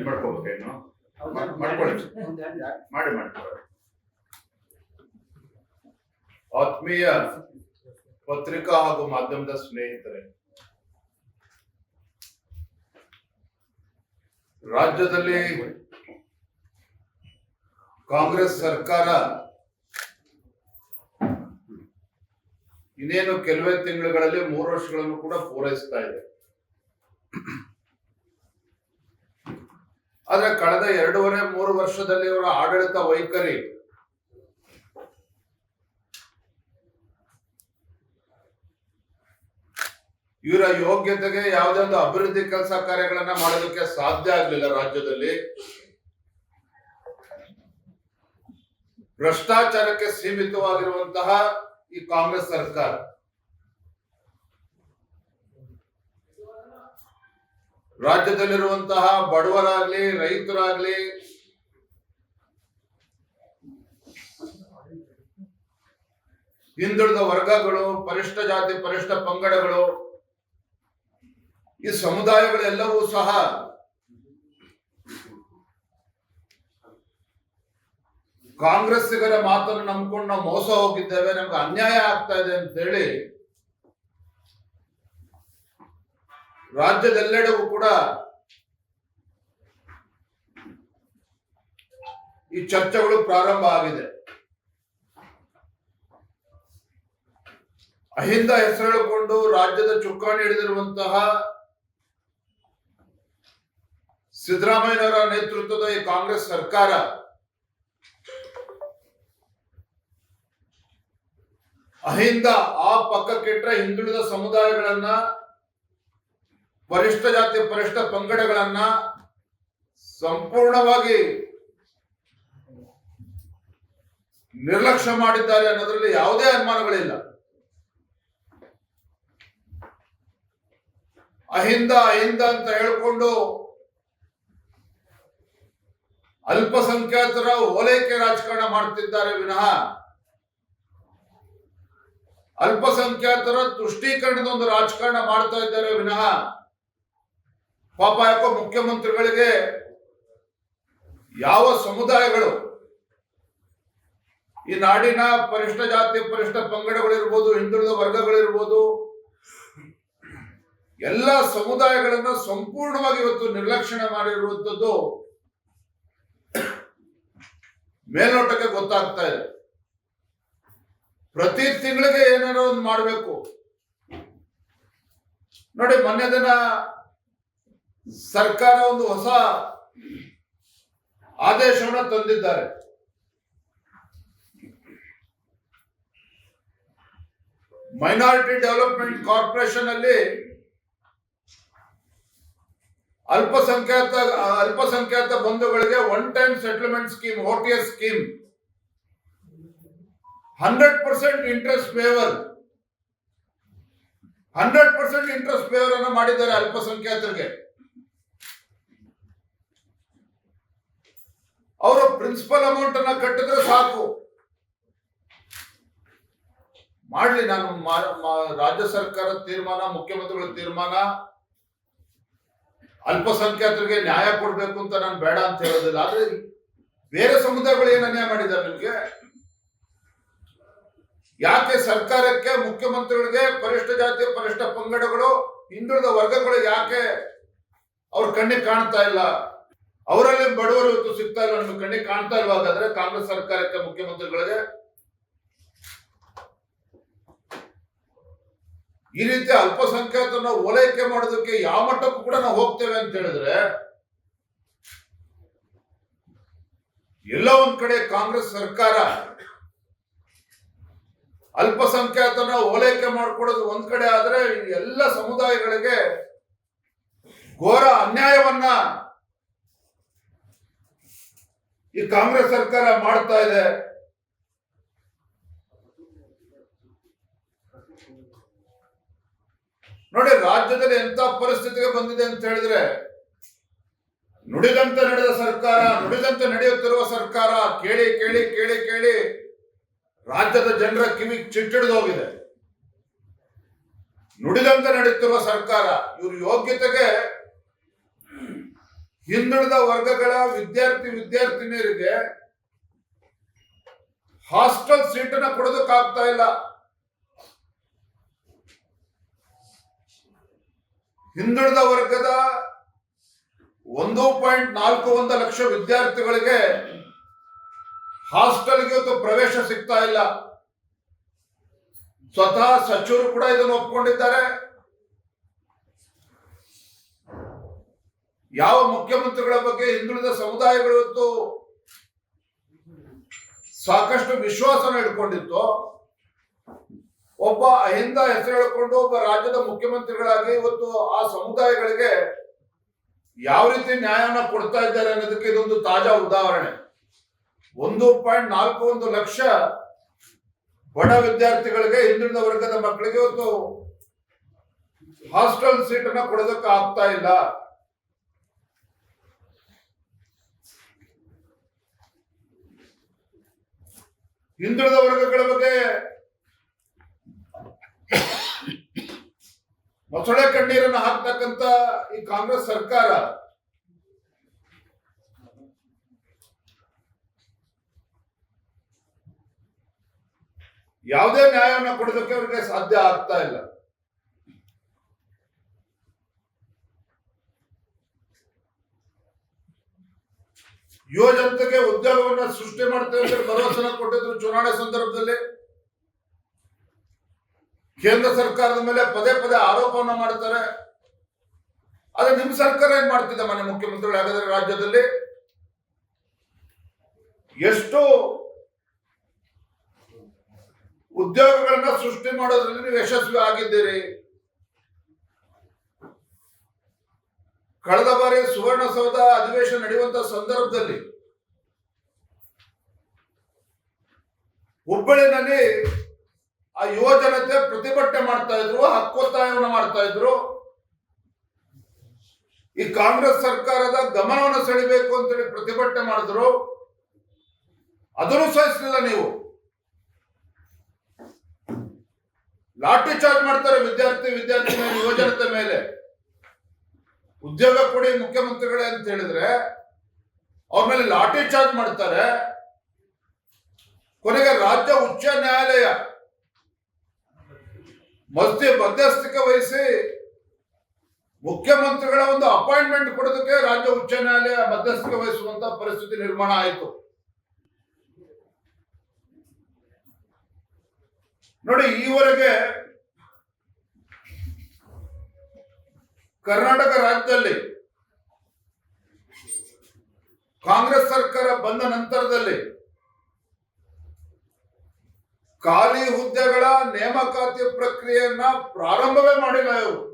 ಇದು ಮಾಡ್ಕೋಬೇಕೇನು ಮಾಡ್- ಮಾಡ್ಕೊಳ್ಳಿ. ಮಾಡಿ ಮಾಡ್ಕೊಳ್ಳಿ. ಆತ್ಮೀಯ ಪತ್ರಿಕಾ ಹಾಗೂ ಮಾಧ್ಯಮದ ಸ್ನೇಹಿತರೆ ರಾಜ್ಯದಲ್ಲಿ ಕಾಂಗ್ರೆಸ್ ಸರ್ಕಾರ ಇನ್ನೇನು ಕೆಲವೇ ತಿಂಗಳುಗಳಲ್ಲಿ ಮೂರು ವರ್ಷಗಳನ್ನು ಕೂಡ ಪೂರೈಸ್ತಾ ಇದೆ. ಆದ್ರೆ ಕಳೆದ ಎರಡೂವರೆ, ಮೂರು ವರ್ಷದಲ್ಲಿ ಇವರ ಆಡಳಿತ ವೈಖರಿ. ಇವರ ಯೋಗ್ಯತೆಗೆ ಯಾವುದೇ ಒಂದು ಅಭಿವೃದ್ಧಿ ಕೆಲಸ ಕಾರ್ಯಗಳನ್ನ ಮಾಡೋದಕ್ಕೆ ಸಾಧ್ಯ ಆಗ್ಲಿಲ್ಲ ರಾಜ್ಯದಲ್ಲಿ. ಭ್ರಷ್ಟಾಚಾರಕ್ಕೆ ಸೀಮಿತವಾಗಿರುವಂತಹ ಈ ಕಾಂಗ್ರೆಸ್ ಸರ್ಕಾರ. ರಾಜ್ಯದಲ್ಲಿರುವಂತಹ ಬಡವರಾಗ್ಲಿ, ರೈತರಾಗ್ಲಿ, ಹಿಂದುಳಿದ ವರ್ಗಗಳು, ಪರಿಷ್ಠ ಜಾತಿ, ಪರಿಷ್ಠ ಪಂಗಡಗಳು, ಈ ಸಮುದಾಯಗಳೆಲ್ಲವೂ ಸಹ ಕಾಂಗ್ರೆಸ್ಸಿಗರ ಮಾತನ್ನು ನಂಬ್ಕೊಂಡು ನಾವು ಮೋಸ ಹೋಗಿದ್ದೇವೆ, ನಮ್ಗೆ ಅನ್ಯಾಯ ಆಗ್ತಾ ಇದೆ ಅಂತ ಹೇಳಿ ರಾಜ್ಯದೆಲ್ಲೆಡೆಗೂ ಕೂಡ ಈ ಚರ್ಚೆಗಳು ಪ್ರಾರಂಭ ಆಗಿದೆ. ಅಹಿಂದ ಹೆಸರುಕೊಂಡು ರಾಜ್ಯದ ಚುಕ್ಕಾಣಿ ಹಿಡಿದಿರುವಂತಹ ಸಿದ್ದರಾಮಯ್ಯನವರ ನೇತೃತ್ವದ ಈ ಕಾಂಗ್ರೆಸ್ ಸರ್ಕಾರ ಅಹಿಂದ ಆ ಪಕ್ಕಕ್ಕಿಟ್ರೆ ಹಿಂದುಳಿದ ಸಮುದಾಯಗಳನ್ನ ಪರಿಷ್ಠ ಜಾತಿ, ಪರಿಷ್ಠ ಪಂಗಡಗಳನ್ನ ಸಂಪೂರ್ಣವಾಗಿ ನಿರ್ಲಕ್ಷ್ಯ ಮಾಡಿದ್ದಾರೆ ಅನ್ನೋದ್ರಲ್ಲಿ ಯಾವುದೇ ಅನುಮಾನಗಳಿಲ್ಲ. ಅಹಿಂದ ಅಹಿಂದ ಅಂತ ಹೇಳ್ಕೊಂಡು ಅಲ್ಪಸಂಖ್ಯಾತರ ಓಲೈಕೆ ರಾಜಕಾರಣ ಮಾಡ್ತಿದ್ದಾರೆ ವಿನಃ ಅಲ್ಪಸಂಖ್ಯಾತರ ತುಷ್ಟೀಕರಣದ ಒಂದು ರಾಜಕಾರಣ ಮಾಡ್ತಾ ಇದ್ದಾರೆ ವಿನಃ ಪಾಪ ಯಾಕೋ ಮುಖ್ಯಮಂತ್ರಿಗಳಿಗೆ ಯಾವ ಸಮುದಾಯಗಳು ಈ ನಾಡಿನ ಪರಿಷ್ಠ ಜಾತಿ, ಪರಿಷ್ಠ ಪಂಗಡಗಳಿರ್ಬೋದು, ಹಿಂದುಳಿದ ವರ್ಗಗಳಿರ್ಬೋದು, ಎಲ್ಲ ಸಮುದಾಯಗಳನ್ನ ಸಂಪೂರ್ಣವಾಗಿ ಇವತ್ತು ನಿರ್ಲಕ್ಷಣೆ ಮಾಡಿರುವಂಥದ್ದು ಮೇಲ್ನೋಟಕ್ಕೆ ಗೊತ್ತಾಗ್ತಾ ಇದೆ. ಪ್ರತಿ ತಿಂಗಳಿಗೆ ಏನಾರೋ ಒಂದು ಮಾಡಬೇಕು. ನೋಡಿ, ಮೊನ್ನೆ ದಿನ ಸರ್ಕಾರ ಒಂದು ಹೊಸ ಆದೇಶವನ್ನು ತಂದಿದ್ದಾರೆ. ಮೈನಾರಿಟಿ ಡೆವಲಪ್ಮೆಂಟ್ ಕಾರ್ಪೊರೇಷನ್ ಅಲ್ಲಿ ಅಲ್ಪಸಂಖ್ಯಾತ ಅಲ್ಪಸಂಖ್ಯಾತ ಬಂಧುಗಳಿಗೆ one time settlement scheme OTS scheme hundred percent interest favour hundred percent interest favour ಅನ್ನು ಮಾಡಿದ್ದಾರೆ ಅಲ್ಪಸಂಖ್ಯಾತರಿಗೆ. ಅವರು ಪ್ರಿನ್ಸಿಪಲ್ ಅಮೌಂಟ್ ಅನ್ನ ಕಟ್ಟಿದ್ರೆ ಸಾಕು. ಮಾಡಲಿ ನಾನು ರಾಜ್ಯ ಸರ್ಕಾರದ ತೀರ್ಮಾನ, ಮುಖ್ಯಮಂತ್ರಿಗಳ ತೀರ್ಮಾನ. ಅಲ್ಪಸಂಖ್ಯಾತರಿಗೆ ನ್ಯಾಯ ಕೊಡಬೇಕು ಅಂತ ನಾನು ಬೇಡ ಅಂತ ಹೇಳೋದಿಲ್ಲ. ಆದ್ರೆ ಬೇರೆ ಸಮುದಾಯಗಳು ಏನು ಅನ್ಯಾಯ ಮಾಡಿದ್ದಾರೆ ನಿಮ್ಗೆ? ಯಾಕೆ ಸರ್ಕಾರಕ್ಕೆ ಮುಖ್ಯಮಂತ್ರಿಗಳಿಗೆ ಪರಿಷ್ಠ ಜಾತಿ, ಪರಿಷ್ಠ ಪಂಗಡಗಳು, ಹಿಂದುಳಿದ ವರ್ಗಗಳು ಯಾಕೆ ಅವ್ರ ಕಣ್ಣಿಗೆ ಕಾಣ್ತಾ ಇಲ್ಲ? ಅವರಲ್ಲಿ ಬಡವರು ಇವತ್ತು ಸಿಗ್ತಾ ಇಲ್ಲ ನಮ್ಗೆ ಕಣ್ಣಿಗೆ ಕಾಣ್ತಾ ಇಲ್ವಾ ಹಾಗಾದ್ರೆ ಕಾಂಗ್ರೆಸ್ ಸರ್ಕಾರಕ್ಕೆ ಮುಖ್ಯಮಂತ್ರಿಗಳಿಗೆ ಈ ರೀತಿ ಅಲ್ಪಸಂಖ್ಯಾತರನ್ನ ಓಲೈಕೆ ಮಾಡೋದಕ್ಕೆ ಯಾವ ಮಟ್ಟಕ್ಕೂ ಕೂಡ ನಾವು ಹೋಗ್ತೇವೆ ಅಂತ ಹೇಳಿದ್ರೆ, ಎಲ್ಲ ಒಂದ್ ಕಡೆ ಕಾಂಗ್ರೆಸ್ ಸರ್ಕಾರ ಅಲ್ಪಸಂಖ್ಯಾತನ ಓಲೈಕೆ ಮಾಡ್ಕೊಡೋದು ಒಂದ್ ಕಡೆ ಆದ್ರೆ ಎಲ್ಲ ಸಮುದಾಯಗಳಿಗೆ ಘೋರ ಅನ್ಯಾಯವನ್ನ ಈ ಕಾಂಗ್ರೆಸ್ ಸರ್ಕಾರ ಮಾಡ್ತಾ ಇದೆ. ನೋಡಿ, ರಾಜ್ಯದಲ್ಲಿ ಎಂತ ಪರಿಸ್ಥಿತಿಗೆ ಬಂದಿದೆ ಅಂತ ಹೇಳಿದ್ರೆ, ನುಡಿದಂತೆ ನಡೆದ ಸರ್ಕಾರ, ನುಡಿದಂತೆ ನಡೆಯುತ್ತಿರುವ ಸರ್ಕಾರ ಕೇಳಿ ಕೇಳಿ ಕೇಳಿ ಕೇಳಿ ರಾಜ್ಯದ ಜನರ ಕಿವಿ ಹೋಗಿದೆ. ನುಡಿದಂತೆ ನಡೆಯುತ್ತಿರುವ ಸರ್ಕಾರ, ಇವ್ರ ಯೋಗ್ಯತೆಗೆ ಹಿಂದುಳಿದ ವರ್ಗಗಳ ವಿದ್ಯಾರ್ಥಿ ವಿದ್ಯಾರ್ಥಿನಿಯರಿಗೆ ಹಾಸ್ಟೆಲ್ ಸೀಟನ್ನ ಕೊಡೋದಕ್ಕಾಗ್ತಾ ಇಲ್ಲ. ಹಿಂದುಳಿದ ವರ್ಗದ ಒಂದು ಪಾಯಿಂಟ್ ನಾಲ್ಕು ಒಂದು ಲಕ್ಷ ವಿದ್ಯಾರ್ಥಿಗಳಿಗೆ ಹಾಸ್ಟೆಲ್ಗೆ ಇವತ್ತು ಪ್ರವೇಶ ಸಿಗ್ತಾ ಇಲ್ಲ. ಸ್ವತಃ ಸಚಿವರು ಕೂಡ ಇದನ್ನು ಒಪ್ಕೊಂಡಿದ್ದಾರೆ. ಯಾವ ಮುಖ್ಯಮಂತ್ರಿಗಳ ಬಗ್ಗೆ ಹಿಂದುಳಿದ ಸಮುದಾಯಗಳು ಇವತ್ತು ಸಾಕಷ್ಟು ವಿಶ್ವಾಸನ ಇಟ್ಕೊಂಡಿತ್ತು ಒಬ್ಬ ಅಹಿಂದ ಹೆಸರು ಹೇಳಿಕೊಂಡು ಒಬ್ಬ ರಾಜ್ಯದ ಮುಖ್ಯಮಂತ್ರಿಗಳಾಗಿ ಇವತ್ತು ಆ ಸಮುದಾಯಗಳಿಗೆ ಯಾವ ರೀತಿ ನ್ಯಾಯನ ಕೊಡ್ತಾ ಇದ್ದಾರೆ ಅನ್ನೋದಕ್ಕೆ ಇದೊಂದು ತಾಜಾ ಉದಾಹರಣೆ. ಒಂದು ಪಾಯಿಂಟ್ ನಾಲ್ಕು ಒಂದು ಲಕ್ಷ ಬಡ ವಿದ್ಯಾರ್ಥಿಗಳಿಗೆ ಹಿಂದುಳಿದ ವರ್ಗದ ಮಕ್ಕಳಿಗೆ ಇವತ್ತು ಹಾಸ್ಟೆಲ್ ಸೀಟ್ ಅನ್ನ ಕೊಡೋದಕ್ಕೆ ಆಗ್ತಾ ಇಲ್ಲ. ಹಿಂದುಳಿದ ವರ್ಗಗಳ ಬಗ್ಗೆ ಮೊಸಳೆ ಕಣ್ಣೀರನ್ನು ಹಾಕ್ತಕ್ಕಂತ ಈ ಕಾಂಗ್ರೆಸ್ ಸರ್ಕಾರ ಯಾವುದೇ ನ್ಯಾಯವನ್ನು ಕೊಡೋದಕ್ಕೆ ಅವರಿಗೆ ಸಾಧ್ಯ ಆಗ್ತಾ ಇಲ್ಲ. ಯುವ ಜನತೆಗೆ ಉದ್ಯೋಗವನ್ನ ಸೃಷ್ಟಿ ಮಾಡ್ತೇವೆ ಅಂತ ಭರವಸೆನ ಕೊಟ್ಟಿದ್ರು ಚುನಾವಣೆ ಸಂದರ್ಭದಲ್ಲಿ. ಕೇಂದ್ರ ಸರ್ಕಾರದ ಮೇಲೆ ಪದೇ ಪದೇ ಆರೋಪವನ್ನ ಮಾಡ್ತಾರೆ. ಆದ್ರೆ ನಿಮ್ ಸರ್ಕಾರ ಏನ್ ಮಾಡ್ತಿದೆ ಮನೆ ಮುಖ್ಯಮಂತ್ರಿಗಳು? ಹಾಗಾದ್ರೆ ರಾಜ್ಯದಲ್ಲಿ ಎಷ್ಟು ಉದ್ಯೋಗಗಳನ್ನ ಸೃಷ್ಟಿ ಮಾಡೋದ್ರಲ್ಲಿ ನೀವು ಯಶಸ್ವಿ ಆಗಿದ್ದೀರಿ. ಕಳೆದ ಬಾರಿ ಸುವರ್ಣಸೌಧ ಅಧಿವೇಶನ ನಡೆಯುವಂತ ಸಂದರ್ಭದಲ್ಲಿ ಹುಬ್ಬಳ್ಳಿನಲ್ಲಿ ಆ ಯುವ ಜನತೆ ಪ್ರತಿಭಟನೆ ಮಾಡ್ತಾ ಇದ್ರು, ಹಕ್ಕೊತ್ತಾಯವನ್ನು ಮಾಡ್ತಾ ಇದ್ರು. ಈ ಕಾಂಗ್ರೆಸ್ ಸರ್ಕಾರದ ಗಮನವನ್ನು ಸೆಳಿಬೇಕು ಅಂತೇಳಿ ಪ್ರತಿಭಟನೆ ಮಾಡಿದ್ರು. ಅದನ್ನು ಸಹಿಸಲಿಲ್ಲ ನೀವು. ಲಾಠಿ ಚಾರ್ಜ್ ಮಾಡ್ತಾರೆ ವಿದ್ಯಾರ್ಥಿ ವಿದ್ಯಾರ್ಥಿ ಮೇಲೆ ಯುವ ಜನತೆ ಮೇಲೆ. ಉದ್ಯೋಗ ಕೊಡಿ ಮುಖ್ಯಮಂತ್ರಿಗಳೇ ಅಂತ ಹೇಳಿದ್ರೆ, ಅವ್ರ ಮೇಲೆ ಲಾಠಿ ಚಾರ್ಜ್ ಮಾಡ್ತಾರೆ. ಕೊನೆಗೆ ರಾಜ್ಯ ಉಚ್ಚ ನ್ಯಾಯಾಲಯ ಮಧ್ಯ ಮಧ್ಯಸ್ಥಿಕೆ ವಹಿಸಿ ಮುಖ್ಯಮಂತ್ರಿಗಳ ಒಂದು ಅಪಾಯಿಂಟ್ಮೆಂಟ್ ಕೊಡೋದಕ್ಕೆ ರಾಜ್ಯ ಉಚ್ಚ ನ್ಯಾಯಾಲಯ ಮಧ್ಯಸ್ಥಿಕೆ ವಹಿಸುವಂತ ಪರಿಸ್ಥಿತಿ ನಿರ್ಮಾಣ ಆಯಿತು. ನೋಡಿ, ಈವರೆಗೆ ಕರ್ನಾಟಕ ರಾಜ್ಯದಲ್ಲಿ ಕಾಂಗ್ರೆಸ್ ಸರ್ಕಾರ ಬಂದ ನಂತರದಲ್ಲಿ ಖಾಲಿ ಹುದ್ದೆಗಳ ನೇಮಕಾತಿ ಪ್ರಕ್ರಿಯೆಯನ್ನ ಪ್ರಾರಂಭವೇ ಮಾಡಿಲ್ಲ ಇವರು.